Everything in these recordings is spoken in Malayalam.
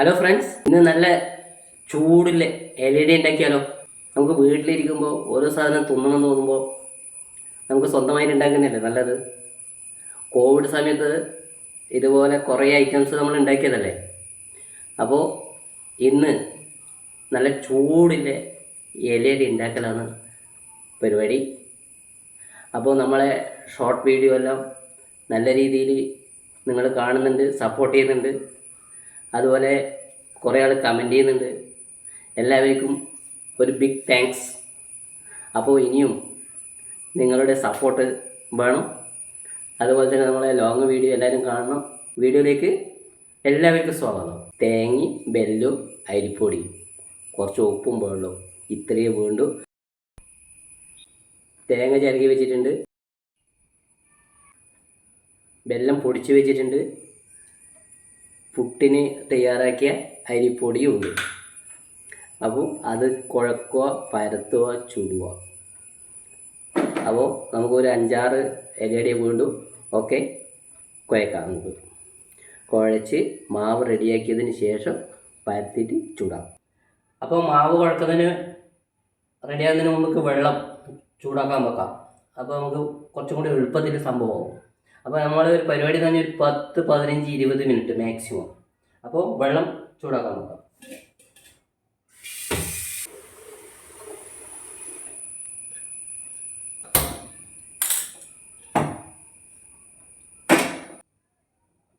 ഹലോ ഫ്രണ്ട്സ് ഇന്ന് നല്ല ചൂടിലെ എൽ ഇ ഡി ഉണ്ടാക്കിയാലോ നമുക്ക് വീട്ടിലിരിക്കുമ്പോൾ ഓരോ സാധനം തിന്നണമെന്ന് തോന്നുമ്പോൾ നമുക്ക് സ്വന്തമായിട്ട് ഉണ്ടാക്കുന്നില്ലേ നല്ലത്? കോവിഡ് സമയത്ത് ഇതുപോലെ കുറേ ഐറ്റംസ് നമ്മൾ ഉണ്ടാക്കിയതല്ലേ അപ്പോൾ ഇന്ന് നല്ല ചൂടിലെ ഡി ഉണ്ടാക്കലാണ് പരിപാടി. അപ്പോൾ നമ്മളെ ഷോർട്ട് വീഡിയോ എല്ലാം നല്ല രീതിയിൽ നിങ്ങൾ കാണുന്നുണ്ട് സപ്പോർട്ട് ചെയ്യുന്നുണ്ട്. അതുപോലെ കുറേ ആൾ കമന്റ് ചെയ്യുന്നുണ്ട്. എല്ലാവർക്കും ഒരു ബിഗ് താങ്ക്സ് അപ്പോൾ ഇനിയും നിങ്ങളുടെ സപ്പോർട്ട് വേണം. അതുപോലെ തന്നെ നമ്മളെ ലോങ് വീഡിയോ എല്ലാവരും കാണണം. വീഡിയോയിലേക്ക് എല്ലാവർക്കും സ്വാഗതം. തേങ്ങി ബെല്ലും അരിപ്പൊടി. കുറച്ച് ഉപ്പും വേണ്ടു ഇത്രയേ വേണ്ടു. തേങ്ങ ചിരകി വെച്ചിട്ടുണ്ട്. ബെല്ലം പൊടിച്ച് വെച്ചിട്ടുണ്ട്. പുട്ടിന് തയ്യാറാക്കിയ അരിപ്പൊടിയും ഉണ്ട് അപ്പോൾ അത് കുഴക്കുക പരത്തുക ചുടുക. അപ്പോൾ നമുക്കൊരു അഞ്ചാറ് ഇലയുടെ വീണ്ടും ഒക്കെ കുഴക്കാം നമുക്ക്. കുഴച്ച് മാവ് റെഡിയാക്കിയതിന് ശേഷം പരത്തിയിട്ട് ചൂടാം അപ്പോൾ മാവ് കുഴക്കുന്നതിന് റെഡിയാകുന്നതിന് മുമ്പ് വെള്ളം ചൂടാക്കാൻ വെക്കാം. അപ്പോൾ നമുക്ക് കുറച്ചും കൂടി എളുപ്പത്തിൽ സംഭവമാവും. അപ്പോൾ നമ്മൾ ഒരു പരിപാടി തന്നെ ഒരു പത്ത് പതിനഞ്ച് ഇരുപത് മിനിറ്റ് മാക്സിമം അപ്പോൾ വെള്ളം ചൂടാക്കാൻ നോക്കാം.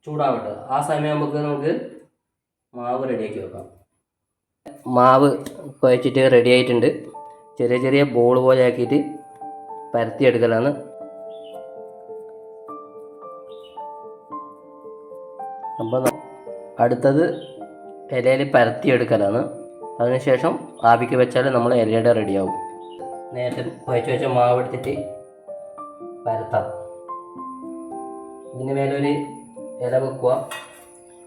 ചൂടാവട്ടെ. ആ സമയം നമുക്ക് നമുക്ക് മാവ് റെഡിയാക്കി വെക്കാം. മാവ് കുഴച്ചിട്ട് റെഡി ആയിട്ടുണ്ട്. ചെറിയ ചെറിയ ബോൾ പോലെ ആക്കിയിട്ട് പരത്തിയെടുക്കലാണ് അപ്പോൾ അടുത്തത് ഇലയിൽ പരത്തിയെടുക്കലാണ്. അതിനുശേഷം ആവിക്ക് വെച്ചാൽ നമ്മൾ ഇലയുടെ റെഡിയാവും. നേരത്തെ കുഴച്ച് വെച്ച മാവ് എടുത്തിട്ട് പരത്താം. ഇതിന് മേലൊരു ഇല വെക്കുക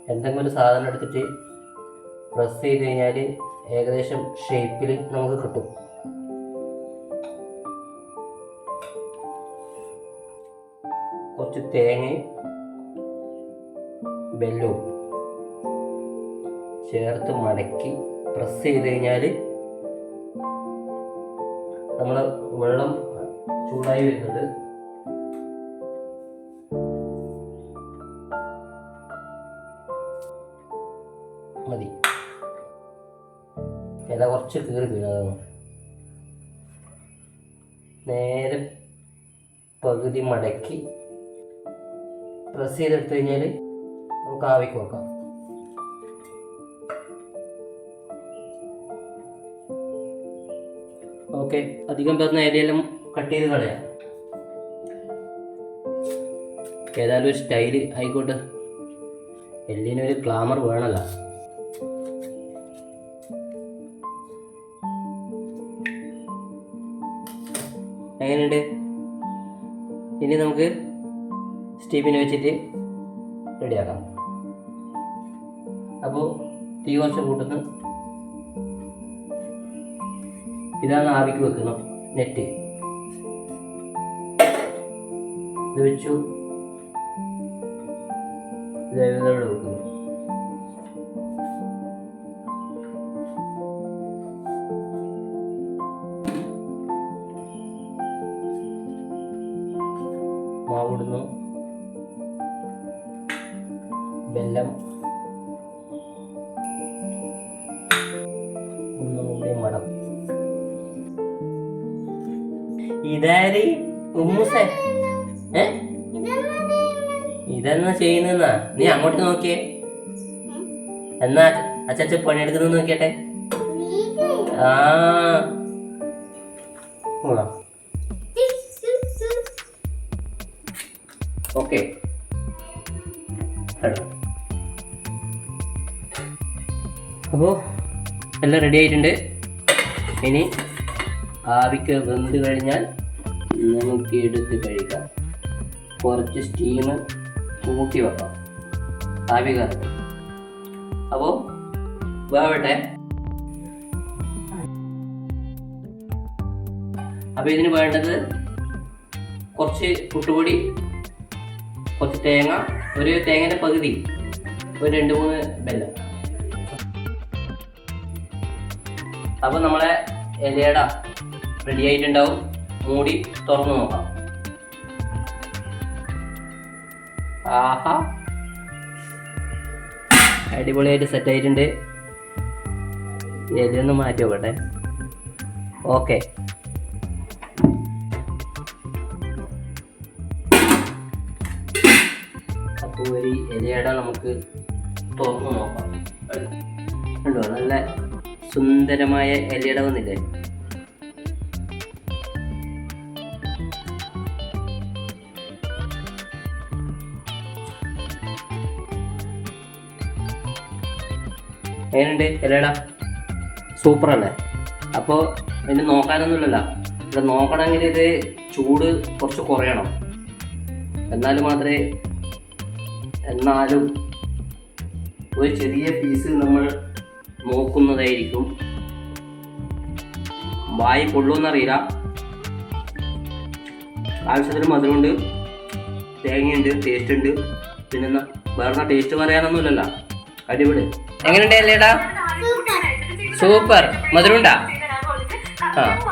എന്തെങ്കിലും ഒരു സാധനം എടുത്തിട്ട് പ്രസ് ചെയ്ത് കഴിഞ്ഞാൽ ഏകദേശം ഷേപ്പിൽ നമുക്ക് കിട്ടും. കുറച്ച് തേങ്ങയും ബെല്ലവും ചേർത്ത് മടക്കി പ്രസ് ചെയ്ത് കഴിഞ്ഞാൽ നമ്മൾ വെള്ളം ചൂടായി വരുന്നത് മതി. ഇല കുറച്ച് കീറി വീണതാണ് നേരെ പകുതി മടക്കി പ്രസ് ചെയ്തെടുത്തു കഴിഞ്ഞാൽ നമുക്ക് ആവിക്ക് വെക്കാം. ഓക്കെ അധികം പറഞ്ഞ ഏതെല്ലാം കട്ട് ചെയ്ത് കളയാം. ഏതായാലും ഒരു സ്റ്റൈൽ ആയിക്കോട്ടെ. എല്ലിനൊരു ഗ്ലാമർ വേണല്ല. എങ്ങനെയുണ്ട്? ഇനി നമുക്ക് സ്റ്റീപ്പിന് വെച്ചിട്ട് റെഡിയാക്കാം. അപ്പോൾ തീ കുറച്ച് കൂട്ടുന്നു. ഇതാണ് ആവിക്ക് വെക്കണം നെറ്റ് ഇത് വെച്ചു. ഇവിടെ വെക്കുന്നു. മാവിടുന്നു വെല്ലം. ഒന്നുകൂടി മടം ഇതാര്? ഉമ്മുസ. ഏ? ഇതെന്നാ ചെയ്യുന്ന നീ അങ്ങോട്ട് നോക്കിയേ. എന്നാ അച്ഛച്ച പണിയെടുക്കുന്നു നോക്കിയട്ടെ. ആ. ഓക്കെ. ഓക്കെ അപ്പോൾ എല്ലാം റെഡി ആയിട്ടുണ്ട്. ഇനി ആവിക്ക് വെന്ത് കഴിഞ്ഞാൽ നമുക്ക് എടുത്ത് കഴിക്കാം. കുറച്ച് സ്റ്റീം കൂട്ടി വെക്കാം. ആവി കറക്കും. അപ്പോൾ വേവട്ടെ. അപ്പോൾ ഇതിന് വേണ്ടത് കുറച്ച് പുട്ടുപൊടി കുറച്ച് തേങ്ങ ഒരു തേങ്ങയുടെ പകുതി ഒരു രണ്ട് മൂന്ന് ബെല്ലം. അപ്പോൾ നമ്മളെ ഇലയട റെഡി ആയിട്ടുണ്ടാവും. മൂടി തുറന്നു നോക്കാം. ആഹാ. അടിപൊളിയായിട്ട് സെറ്റ് ആയിട്ടുണ്ട്. ഇലയൊന്ന് മാറ്റി നോക്കട്ടെ ഓക്കെ അപ്പോൾ ഈ ഇലയട നമുക്ക് തുറന്നു നോക്കാം. നല്ല സുന്ദരമായ ഇലയട വന്നില്ലേ? എങ്ങനെയുണ്ട് സൂപ്പർ അല്ലേ? അപ്പോൾ ഇത് നോക്കാനൊന്നുമില്ലല്ലോ. ഇവിടെ നോക്കണമെങ്കിൽ ഇത് ചൂട് കുറച്ച് കുറയണം. എന്നാലും മാത്രമേ എന്നാലും ഒരു ചെറിയ പീസ് നമ്മൾ നോക്കുന്നതായിരിക്കും. വായി കൊള്ളുമെന്നറിയില്ല. ആവശ്യത്തിന് മധുരമുണ്ട് തേങ്ങയുണ്ട് ടേസ്റ്റ് ഉണ്ട്. പിന്നെ വേറെ ടേസ്റ്റ് പറയാനൊന്നുമില്ലല്ലോ. അടിപൊളി. എങ്ങനെയുണ്ട് അല്ലേടാ? സൂപ്പർ. മധുരമുണ്ടാ? ആ.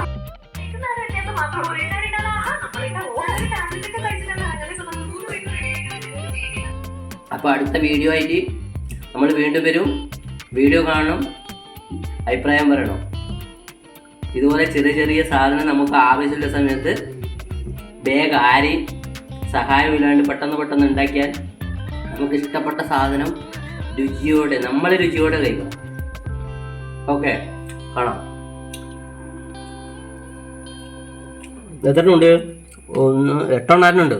അപ്പോൾ അടുത്ത വീഡിയോ ആയിട്ട് നമ്മൾ വീണ്ടും വരും. വീഡിയോ കാണണം അഭിപ്രായം പറയണം. ഇതുപോലെ ചെറിയ ചെറിയ സാധനം നമുക്ക് ആവശ്യമുള്ള സമയത്ത് വേഗം ആരെയും സഹായമില്ലാണ്ട് പെട്ടെന്ന് പെട്ടെന്ന് ഉണ്ടാക്കിയാൽ നമുക്ക് ഇഷ്ടപ്പെട്ട സാധനം രുചിയോടെ നമ്മൾ രുചിയോടെ കഴിക്കും. ഓക്കെ കാണാം. എത്ര ഉണ്ട്? ഒന്ന് എട്ടെണ്ണാരുണ്ട്